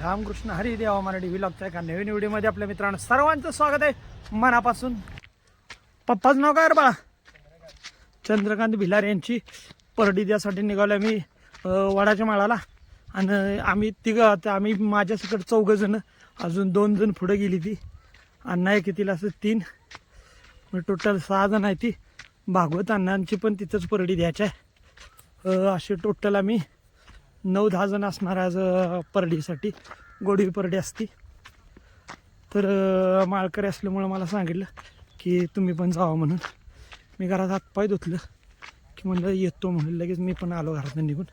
रामकृष्ण हरी देवा मराठी व्हिलॉगच्या एका नवीन व्हिडिओमध्ये आपल्या मित्रांनो सर्वांचं स्वागत आहे. मनापासून. पप्पाचं नाव काय रे बाळा? चंद्रकांत भिलार यांची परडी द्यासाठी निघालो मी वडाच्या माळाला. आणि आम्ही तिघं आता आम्ही माझ्यासकट चौघंजणं अजून दोन जण पुढं गेली ती. अण्णा आहे कितीला असं तीन. मग टोटल सहा जण आहे ती. भागवत अण्णांची पण तिथंच परडी द्यायची आहे. असे टोटल आम्ही नऊ दहा जण असणार आज परडीसाठी. गोडवी परडी असती. तर माळकरी असल्यामुळं मला सांगितलं की तुम्ही पण जावा म्हणून. मी घरात हातपाय धुतलं की म्हणलं येतो म्हणून. लगेच मी पण आलो घरातून निघून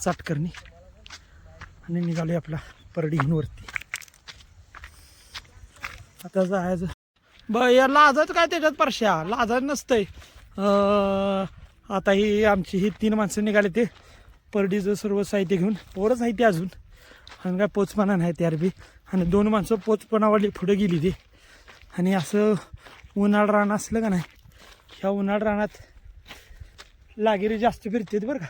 चाटकरणी. आणि निघालो आपला परडी घेऊन वरती आता जायचं. ब या लाजत काय त्याच्यात परश्या? लाजत नसतंय. आता ही आमची ही तीन माणसं निघाले ते. परडीचं सर्व साहित्य घेऊन पोरं आहे अजून. आणि काय पोचपणा नाही ते अरबी. आणि दोन माणसं पोचपणावाली पुढे गेली ती. आणि असं उन्हाळ रान असलं का नाही ह्या उन्हाळ रानात लागिरी जास्त फिरतात बरं का.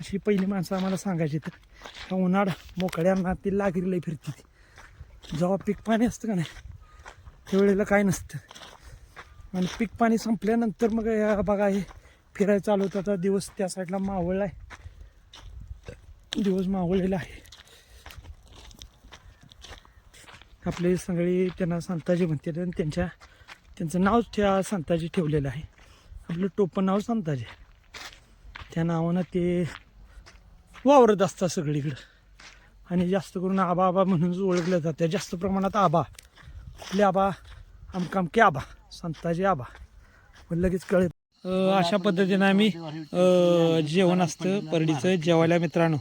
अशी पहिली माणसं आम्हाला सांगायची तर ह्या उन्हाळ मोकळ्या रानात ती लागिरी लई फिरते जेव्हा पीक पाणी असतं का नाही त्यावेळेला काय नसतं. आणि पीक पाणी संपल्यानंतर मग बघा हे फिरायला चालू होतं. आता दिवस त्या साईडला मावळला आहे. दिवस मावळलेला आहे. आपले सगळी त्यांना संताजी म्हणते आणि त्यांच्या त्यांचं नाव त्या संताजी ठेवलेलं आहे. आपलं टोपण नाव संताजी त्या नावानं ते वावरत असतात सगळीकडं. आणि जास्त करून आबा आबा म्हणूनच ओळखलं जातं. जास्त प्रमाणात आबा. कुठले आबा आमकामके आबा. संताजी आबा. लगेच कळत अशा पद्धतीनं आम्ही जेवण असतं परडीचं जेवायला मित्रांनो.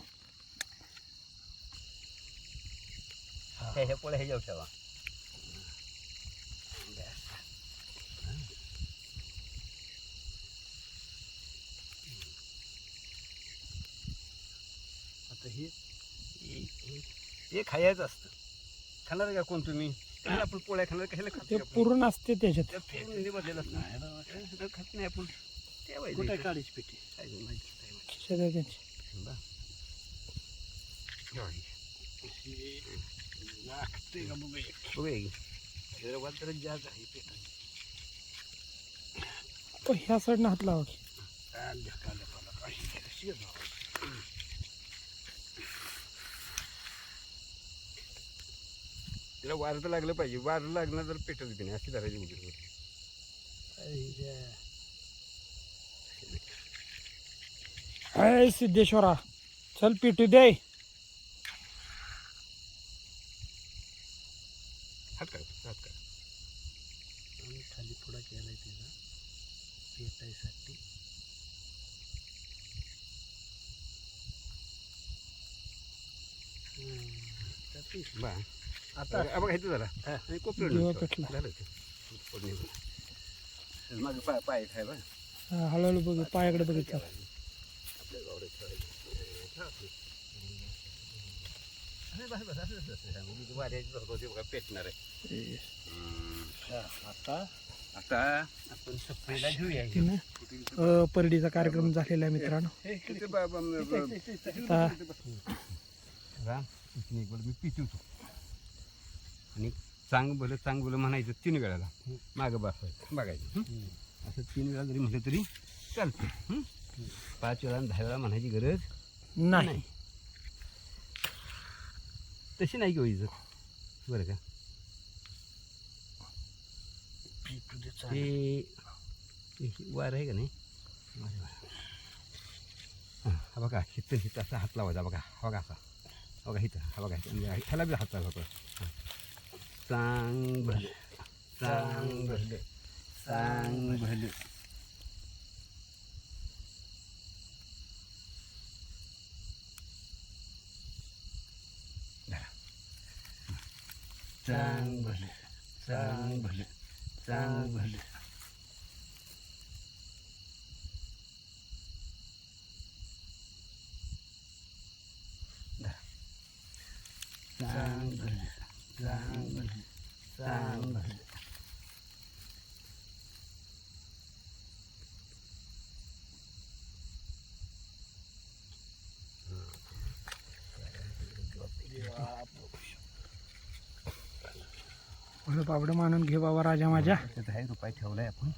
हे खायचं असतं. खाणार का कोण तुम्ही? आपण पोळ्या खाणार कशाला ते खातो असते त्याच्यात नाही. हे खात नाही आपण कुठे पेटी काय गं, माहिती काय माहिती. खिशात आहे त्यांची बा. ठेवा. लागते का मग एक बघूया की. हैदराबाद तर जास्त आहे पेट. तो ह्या साईडनं हात लावा की. कांद्या कांद्या पाला काही तिला वारं तर लागलं पाहिजे. वारं लागलं तर पेटत की नाही. अशी धरायची उडी हाय सिद्धेश्वरा चल पिटू दे. हात काढ हात काढ आणि खाली पुढा केलाय तिला पेटायसाठी. बा. आता हा, झाला ते. पाय बा हळूहळू बघ पायाकडे बघितलं आपल्या गावडे पेटणार आहे आता आता आपण घेऊया ना परडीचा कार्यक्रम झालेला आहे मित्रांनो राम मी आणि चांग बोल चांग बोल म्हणायचं तीन वेळाला. मागं बसायचं. बघायचं? असं तीन वेळा जरी म्हटलं तरी चालतं? पाच वेळा आणि दहा वेळा म्हणायची गरज नाही. तशी नाही घेऊ इज्जत. बरं का? ते वार आहे का नाही. हां, बघा हिथं हिथं असा हात लावायचा बघा. बघा असा. हा बघा हिथं हा बघा ह्याला बी हात sang balik sang balik sang balik สร้างบลิสร้างบลิสร้างบลิ पापड पापड मानून घे बाबा राजा माझ्या. आहे रुपये ठेवलाय आपण.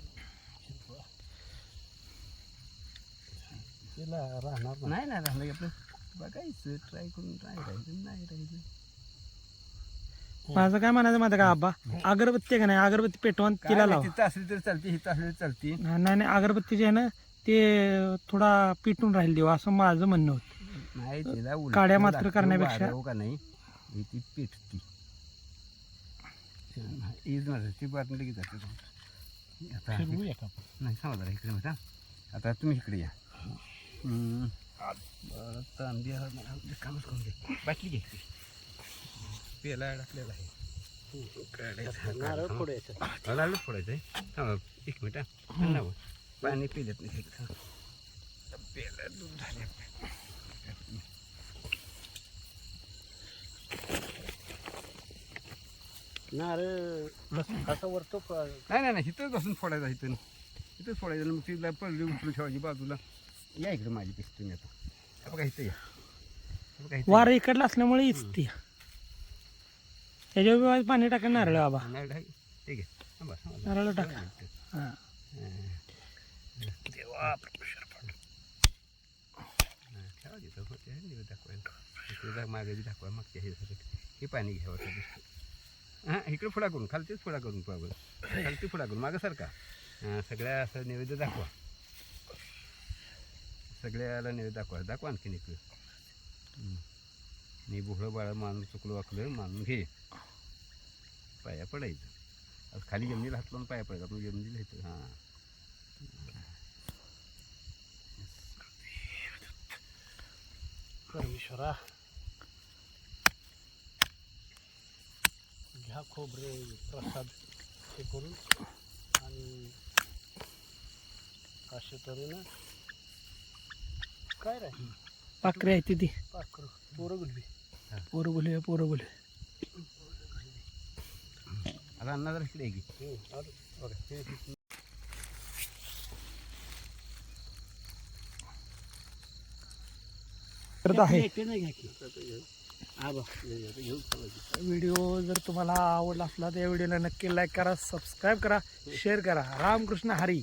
तिला राहणार नाही. नाही ना राहिलं आपलं बघायचं ट्राय करून ट्राय राहायचं नाही राहिलं माझं काय म्हणायचं माझं का आबा? अगरबत्ती का नाही? अगरबत्ती पेटवून काय तिला लावा. तिथं असली तरी चालते हिथं असली तरी चालते. नाही नाही अगरबत्ती जे आहे ना ते थोडा पिटून राहील देवा असं माझं म्हणणं होतं. नाही तिला उलटं काड्या मात्र करण्यापेक्षा- का नाही? ती पेटती. ईज माझं ती बातमी लगेच जाते आता फिरवूया का समजा इकडे म्हणा आता तुम्ही इकडे या तांबी कामच करून दे बाटली घे पेला आहे नारळ काढा. फोडायचं आहे थांबा एक मिनिट हा. पाणी पिलेत नाही. पेला दूध झाले नारळ असा वरतो फ- नाही नाही नाही इथंच बसून फोडायचं इथं. इथंच फोडायचं. मग तिला पडली उचलून ठेवायची बाजूला. या इकडे माझी पिस तुम्ही आता. हे बघा इथं या. हे बघा इथं या. वारं इकडलं असल्यामुळे इचती त्याच्यावर बी पाणी टाका नारळ बाबा. नाही, नाही. ठीक आहे. थांबा, थांबा. नारळ टाक. हा. देवा प्रभूश्वर पण ठेवा तिथं. होते आहे निवेद दाखवायला मागे बी दाखवा मागच्या हे सगळं हे पाणी घ्यावं हां इकडे फुडा करून खालतीच फुडा करून पाहू खालती फुडा करून मागं सारखा सगळ्या असं नैवेद्य दाखवा. सगळ्याला नैवेद्य दाखवा. दाखवा आणखीन इकडं मी बुहळं बाळं मानून चुकलो वाकलं मानून घे. पाया पडायचं. असं खाली जमिनीला हात लावून पाया पडायचं. आपण जमिनीला येतो हां. परमेश्वरा. घ्या खोबरे प्रसाद हे करून आणि अशा तऱ्हेनं काय रे? पाकरी आहे ती ती पाखरू. पोरं गुलबी पोरं बोलूया पोरं बोलूया. आता अण्णा जरा इकडे आहे की. बघा, करत आहे. व्हिडिओ जर तुम्हाला आवडला असला तर या व्हिडिओला नक्की लाईक करा सबस्क्राईब करा शेअर करा. रामकृष्ण हरी